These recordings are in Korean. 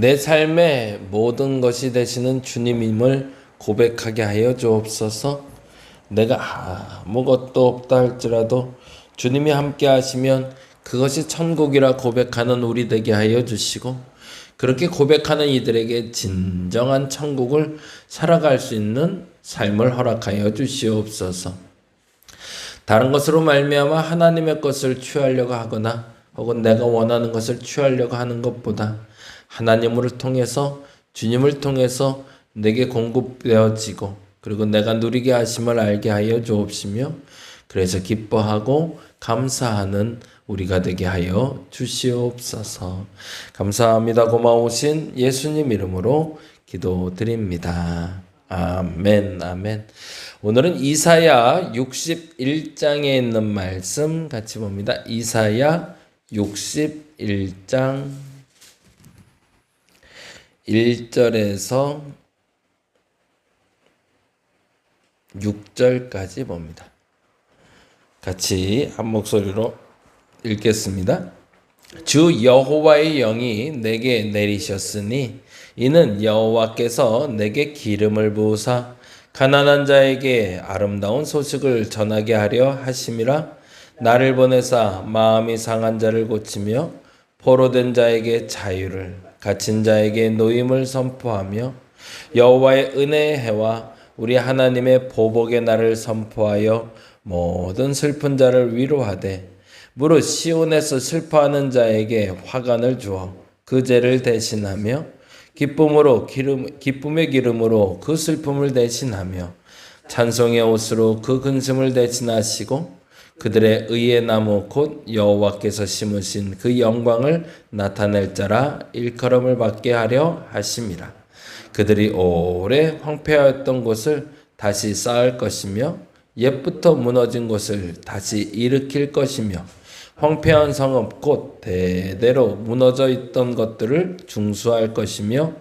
내 삶의 모든 것이 되시는 주님임을 고백하게 하여 주옵소서. 내가 아무것도 없다 할지라도 주님이 함께 하시면 그것이 천국이라 고백하는 우리 되게 하여 주시고 그렇게 고백하는 이들에게 진정한 천국을 살아갈 수 있는 삶을 허락하여 주시옵소서. 다른 것으로 말미암아 하나님의 것을 취하려고 하거나 혹은 내가 원하는 것을 취하려고 하는 것보다 하나님을 통해서 주님을 통해서 내게 공급되어지고 그리고 내가 누리게 하심을 알게 하여 주옵시며 그래서 기뻐하고 감사하는 우리가 되게 하여 주시옵소서. 감사합니다. 고마우신 예수님 이름으로 기도드립니다. 아멘, 아멘. 오늘은 이사야 61장에 있는 말씀 같이 봅니다. 이사야 61장 1절에서 6절까지 봅니다. 같이 한 목소리로 읽겠습니다. 주 여호와의 영이 내게 내리셨으니 이는 여호와께서 내게 기름을 부으사 가난한 자에게 아름다운 소식을 전하게 하려 하심이라 나를 보내사 마음이 상한 자를 고치며 포로된 자에게 자유를 갇힌 자에게 노임을 선포하며 여호와의 은혜의 해와 우리 하나님의 보복의 날을 선포하여 모든 슬픈 자를 위로하되 무릇 시온에서 슬퍼하는 자에게 화관을 주어 그 죄를 대신하며 기쁨으로 기름 기쁨의 기름으로 그 슬픔을 대신하며 찬송의 옷으로 그 근심을 대신하시고 그들의 의의 나무 곧 여호와께서 심으신 그 영광을 나타낼 자라 일컬음을 받게 하려 하심이라 그들이 오래 황폐하였던 곳을 다시 쌓을 것이며 옛부터 무너진 곳을 다시 일으킬 것이며 황폐한 성읍 곧 대대로 무너져 있던 것들을 중수할 것이며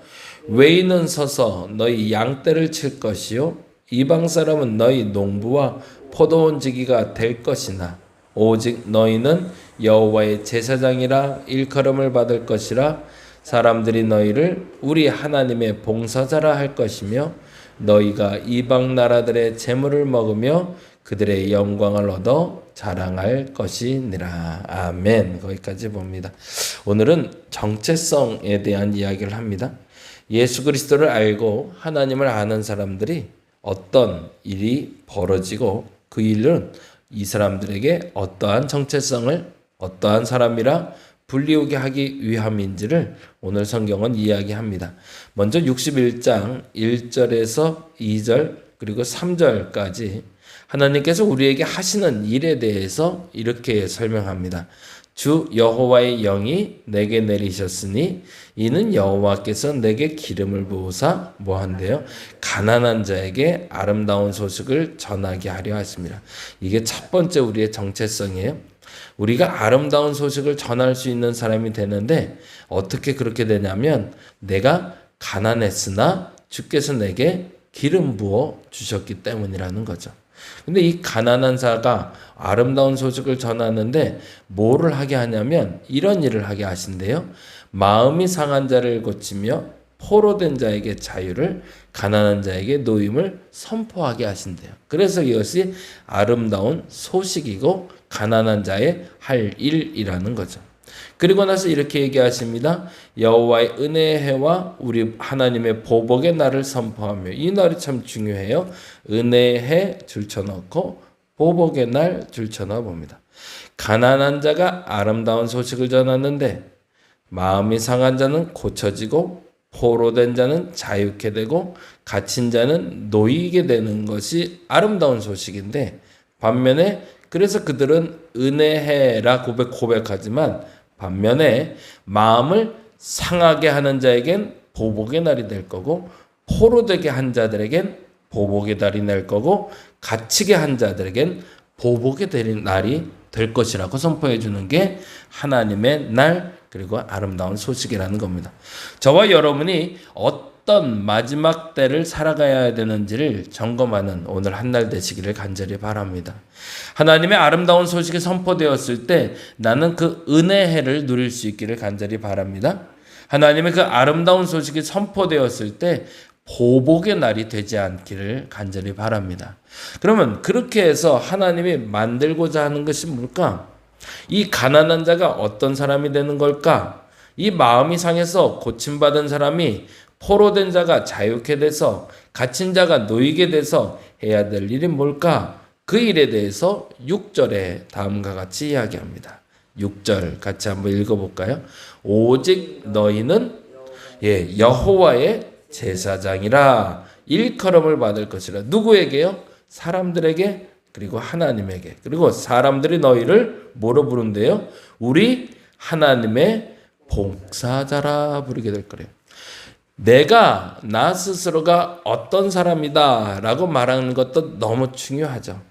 외인은 서서 너희 양떼를 칠 것이요 이방 사람은 너희 농부와 포도원지기가 될 것이나 오직 너희는 여호와의 제사장이라 일컬음을 받을 것이라 사람들이 너희를 우리 하나님의 봉사자라 할 것이며 너희가 이방 나라들의 재물을 먹으며 그들의 영광을 얻어 자랑할 것이니라. 아멘. 거기까지 봅니다. 오늘은 정체성에 대한 이야기를 합니다. 예수 그리스도를 알고 하나님을 아는 사람들이 어떤 일이 벌어지고 그 일은 이 사람들에게 어떠한 정체성을 어떠한 사람이라 분리오게 하기 위함인지를 오늘 성경은 이야기합니다. 먼저 61장 1절에서 2절 그리고 3절까지 하나님께서 우리에게 하시는 일에 대해서 이렇게 설명합니다. 주 여호와의 영이 내게 내리셨으니 이는 여호와께서 내게 기름을 부으사 뭐한대요? 가난한 자에게 아름다운 소식을 전하게 하려 하십니다. 이게 첫 번째 우리의 정체성이에요. 우리가 아름다운 소식을 전할 수 있는 사람이 되는데 어떻게 그렇게 되냐면 내가 가난했으나 주께서 내게 기름 부어 주셨기 때문이라는 거죠. 근데 이 가난한 자가 아름다운 소식을 전하는데 뭐를 하게 하냐면 이런 일을 하게 하신대요. 마음이 상한 자를 고치며 포로된 자에게 자유를 가난한 자에게 노임을 선포하게 하신대요. 그래서 이것이 아름다운 소식이고 가난한 자의 할 일이라는 거죠. 그리고 나서 이렇게 얘기하십니다. 여호와의 은혜의 해와 우리 하나님의 보복의 날을 선포하며 이 날이 참 중요해요. 은혜의 해 줄쳐넣고 보복의 날 줄쳐넣어 봅니다. 가난한 자가 아름다운 소식을 전하는데 마음이 상한 자는 고쳐지고 포로된 자는 자유케 되고 갇힌 자는 놓이게 되는 것이 아름다운 소식인데 반면에 그래서 그들은 은혜해라 고백 고백하지만 반면에 마음을 상하게 하는 자에겐 보복의 날이 될 거고 포로 되게 한 자들에겐 보복의 날이 될 거고 갇히게 한 자들에겐 보복의 날이 될 것이라고 선포해 주는 게 하나님의 날 그리고 아름다운 소식이라는 겁니다. 저와 여러분이 어떤 마지막 때를 살아가야 되는지를 점검하는 오늘 한 날 되시기를 간절히 바랍니다. 하나님의 아름다운 소식이 선포되었을 때 나는 그 은혜해를 누릴 수 있기를 간절히 바랍니다. 하나님의 그 아름다운 소식이 선포되었을 때 보복의 날이 되지 않기를 간절히 바랍니다. 그러면 그렇게 해서 하나님이 만들고자 하는 것이 뭘까? 이 가난한 자가 어떤 사람이 되는 걸까? 이 마음이 상해서 고침받은 사람이 포로된 자가 자유케 돼서 갇힌 자가 놓이게 돼서 해야 될 일이 뭘까? 그 일에 대해서 6절에 다음과 같이 이야기합니다. 6절 같이 한번 읽어볼까요? 오직 너희는 예 여호와의 제사장이라 일컬음을 받을 것이라 누구에게요? 사람들에게 그리고 하나님에게 그리고 사람들이 너희를 뭐로 부른대요? 우리 하나님의 봉사자라 부르게 될 거래요. 내가 나 스스로가 어떤 사람이다 라고 말하는 것도 너무 중요하죠.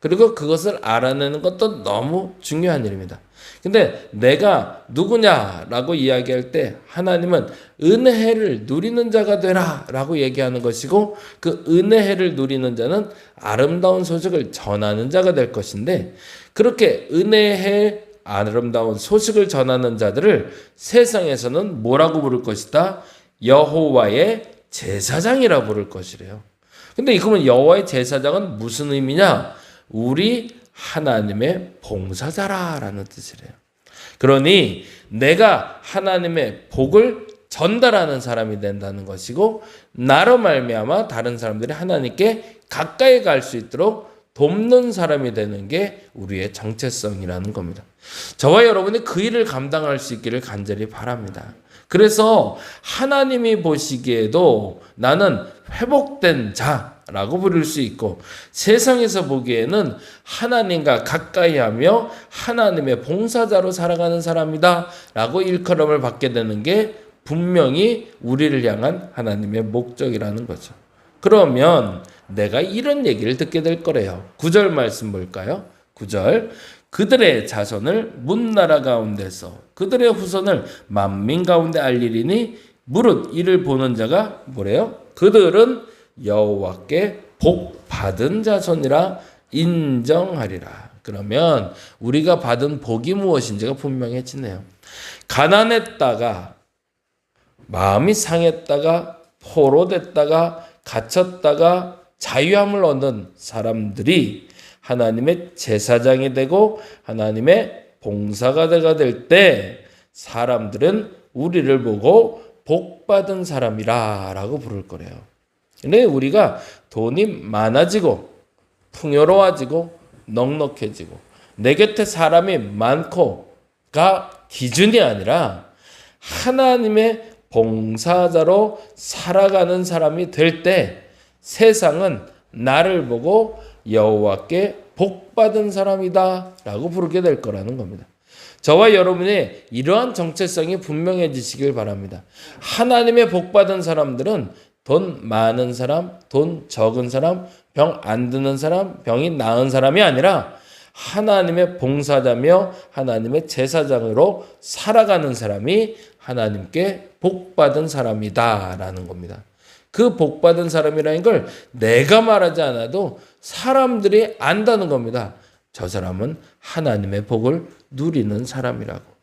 그리고 그것을 알아내는 것도 너무 중요한 일입니다. 근데 내가 누구냐라고 이야기할 때 하나님은 은혜를 누리는 자가 되라라고 얘기하는 것이고 그 은혜를 누리는 자는 아름다운 소식을 전하는 자가 될 것인데 그렇게 은혜의 아름다운 소식을 전하는 자들을 세상에서는 뭐라고 부를 것이다? 여호와의 제사장이라 부를 것이래요. 근데 이거면 여호와의 제사장은 무슨 의미냐? 우리 하나님의 봉사자라라는 뜻이래요. 그러니 내가 하나님의 복을 전달하는 사람이 된다는 것이고 나로 말미암아 다른 사람들이 하나님께 가까이 갈 수 있도록 돕는 사람이 되는 게 우리의 정체성이라는 겁니다. 저와 여러분이 그 일을 감당할 수 있기를 간절히 바랍니다. 그래서 하나님이 보시기에도 나는 회복된 자라고 부를 수 있고 세상에서 보기에는 하나님과 가까이 하며 하나님의 봉사자로 살아가는 사람이다 라고 일컬음을 받게 되는 게 분명히 우리를 향한 하나님의 목적이라는 거죠. 그러면 내가 이런 얘기를 듣게 될 거래요. 구절 말씀 볼까요? 구절 그들의 자손을 문나라 가운데서 그들의 후손을 만민 가운데 알리리니 무릇 이를 보는 자가 뭐래요? 그들은 여호와께 복 받은 자손이라 인정하리라. 그러면 우리가 받은 복이 무엇인지가 분명해지네요. 가난했다가 마음이 상했다가 포로됐다가 갇혔다가 자유함을 얻는 사람들이 하나님의 제사장이 되고 하나님의 봉사가가 될 때 사람들은 우리를 보고 복 받은 사람이라 라고 부를 거래요. 근데 우리가 돈이 많아지고 풍요로워지고 넉넉해지고 내 곁에 사람이 많고가 기준이 아니라 하나님의 봉사자로 살아가는 사람이 될 때 세상은 나를 보고 여호와께 복 받은 사람이다라고 부르게 될 거라는 겁니다. 저와 여러분의 이러한 정체성이 분명해지시길 바랍니다. 하나님의 복 받은 사람들은 돈 많은 사람, 돈 적은 사람, 병 안 드는 사람, 병이 나은 사람이 아니라 하나님의 봉사자며 하나님의 제사장으로 살아가는 사람이 하나님께 복 받은 사람이다라는 겁니다. 그 복 받은 사람이라는 걸 내가 말하지 않아도 사람들이 안다는 겁니다. 저 사람은 하나님의 복을 누리는 사람이라고.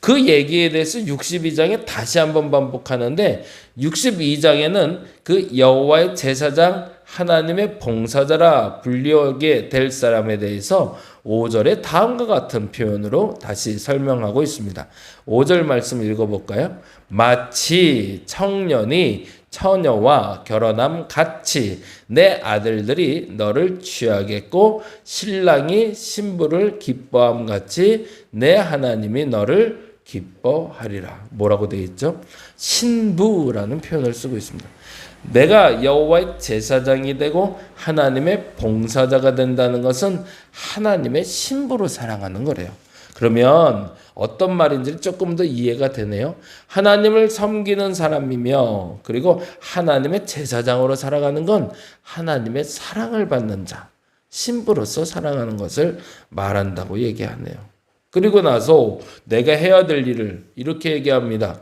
그 얘기에 대해서 62장에 다시 한번 반복하는데 62장에는 그 여호와의 제사장 하나님의 봉사자라 불리게 될 사람에 대해서 5절에 다음과 같은 표현으로 다시 설명하고 있습니다. 5절 말씀 읽어볼까요? 마치 청년이 처녀와 결혼함 같이 내 아들들이 너를 취하겠고 신랑이 신부를 기뻐함 같이 내 하나님이 너를 기뻐하리라. 뭐라고 되어 있죠? 신부라는 표현을 쓰고 있습니다. 내가 여호와의 제사장이 되고 하나님의 봉사자가 된다는 것은 하나님의 신부로 사랑하는 거래요. 그러면 어떤 말인지 조금 더 이해가 되네요. 하나님을 섬기는 사람이며 그리고 하나님의 제사장으로 살아가는 건 하나님의 사랑을 받는 자, 신부로서 사랑하는 것을 말한다고 얘기하네요. 그리고 나서 내가 해야 될 일을 이렇게 얘기합니다.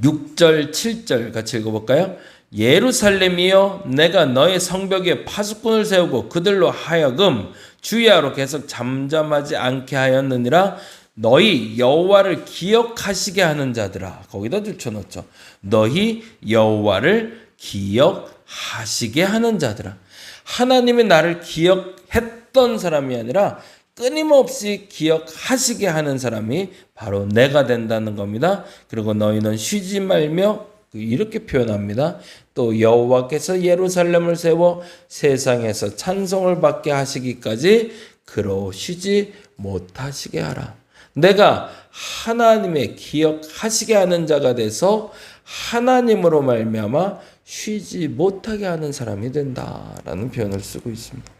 6절, 7절 같이 읽어볼까요? 예루살렘이여 내가 너의 성벽에 파수꾼을 세우고 그들로 하여금 주야로 계속 잠잠하지 않게 하였느니라 너희 여호와를 기억하시게 하는 자들아 거기다 줄쳐놓죠. 너희 여호와를 기억하시게 하는 자들아 하나님이 나를 기억했던 사람이 아니라 끊임없이 기억하시게 하는 사람이 바로 내가 된다는 겁니다. 그리고 너희는 쉬지 말며 이렇게 표현합니다. 또 여호와께서 예루살렘을 세워 세상에서 찬송을 받게 하시기까지 그로 쉬지 못하시게 하라. 내가 하나님의 기억하시게 하는 자가 돼서 하나님으로 말미암아 쉬지 못하게 하는 사람이 된다라는 표현을 쓰고 있습니다.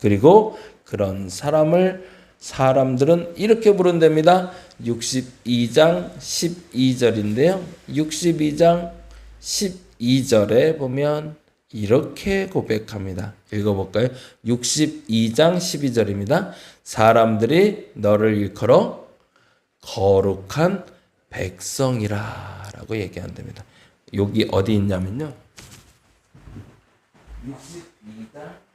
그리고 그런 사람을 사람들은 이렇게 부른답니다. 62장 12절인데요. 62장 12 절에 보면 이렇게 고백합니다. 읽어볼까요? 62장 12절입니다. 사람들이 너를 일컬어 거룩한 백성이라 라고 얘기한답니다. 여기 어디 있냐면요. 62장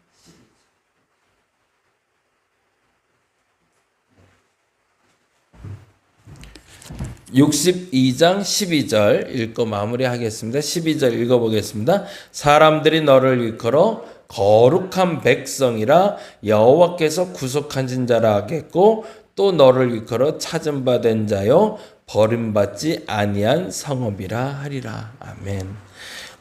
62장 12절 읽고 마무리하겠습니다. 12절 읽어보겠습니다. 사람들이 너를 일컬어 거룩한 백성이라 여호와께서 구속하신 자라 하겠고 또 너를 일컬어 찾은 바 된 자요 버림받지 아니한 성읍이라 하리라. 아멘.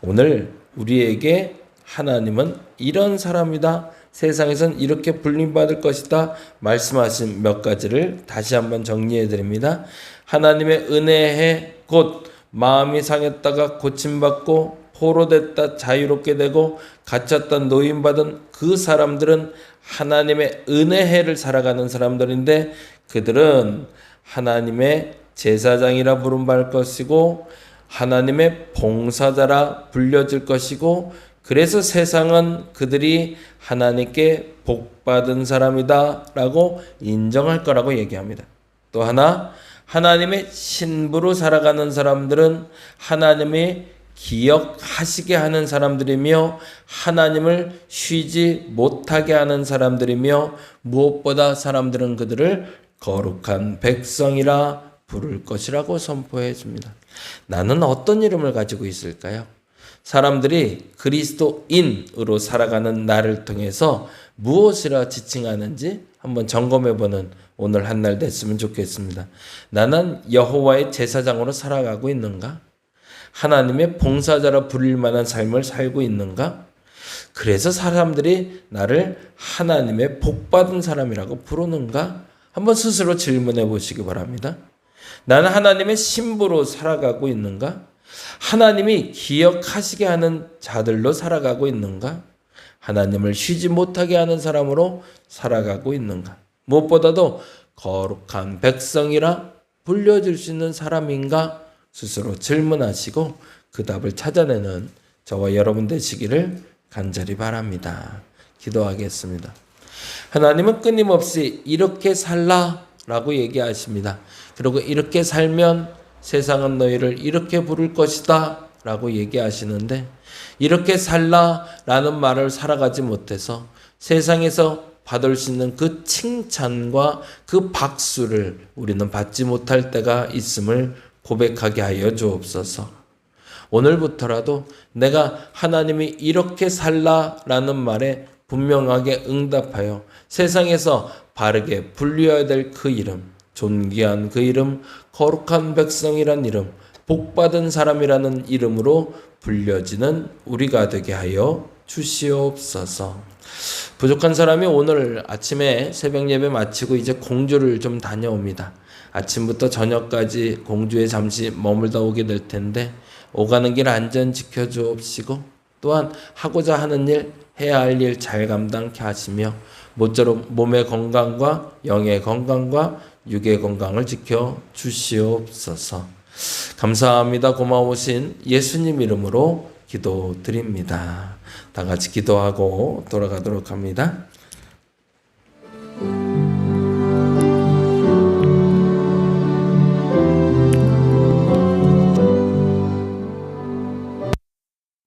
오늘 우리에게 하나님은 이런 사람이다. 세상에선 이렇게 불림받을 것이다. 말씀하신 몇 가지를 다시 한번 정리해 드립니다. 하나님의 은혜에 곧 마음이 상했다가 고침받고 포로됐다 자유롭게 되고 갇혔던 노임받은 그 사람들은 하나님의 은혜해를 살아가는 사람들인데 그들은 하나님의 제사장이라 부름받을 것이고 하나님의 봉사자라 불려질 것이고 그래서 세상은 그들이 하나님께 복받은 사람이다라고 인정할 거라고 얘기합니다. 또 하나 하나님의 신부로 살아가는 사람들은 하나님이 기억하시게 하는 사람들이며 하나님을 쉬지 못하게 하는 사람들이며 무엇보다 사람들은 그들을 거룩한 백성이라 부를 것이라고 선포해 줍니다. 나는 어떤 이름을 가지고 있을까요? 사람들이 그리스도인으로 살아가는 나를 통해서 무엇이라 지칭하는지 한번 점검해 보는 오늘 한 날 됐으면 좋겠습니다. 나는 여호와의 제사장으로 살아가고 있는가? 하나님의 봉사자라 부릴 만한 삶을 살고 있는가? 그래서 사람들이 나를 하나님의 복받은 사람이라고 부르는가? 한번 스스로 질문해 보시기 바랍니다. 나는 하나님의 신부로 살아가고 있는가? 하나님이 기억하시게 하는 자들로 살아가고 있는가? 하나님을 쉬지 못하게 하는 사람으로 살아가고 있는가? 무엇보다도 거룩한 백성이라 불려질 수 있는 사람인가? 스스로 질문하시고 그 답을 찾아내는 저와 여러분 되시기를 간절히 바랍니다. 기도하겠습니다. 하나님은 끊임없이 이렇게 살라 라고 얘기하십니다. 그리고 이렇게 살면 세상은 너희를 이렇게 부를 것이다 라고 얘기하시는데 이렇게 살라 라는 말을 살아가지 못해서 세상에서 받을 수 있는 그 칭찬과 그 박수를 우리는 받지 못할 때가 있음을 고백하게 하여 주옵소서. 오늘부터라도 내가 하나님이 이렇게 살라라는 말에 분명하게 응답하여 세상에서 바르게 불려야 될 그 이름, 존귀한 그 이름, 거룩한 백성이란 이름, 복받은 사람이라는 이름으로 불려지는 우리가 되게 하여 주시옵소서. 부족한 사람이 오늘 아침에 새벽 예배 마치고 이제 공주를 좀 다녀옵니다. 아침부터 저녁까지 공주에 잠시 머물다 오게 될 텐데 오가는 길 안전 지켜 주옵시고 또한 하고자 하는 일 해야 할 일 잘 감당케 하시며 모쪼록 몸의 건강과 영의 건강과 육의 건강을 지켜 주시옵소서. 감사합니다. 고마우신 예수님 이름으로 기도드립니다. 다 같이 기도하고 돌아가도록 합니다.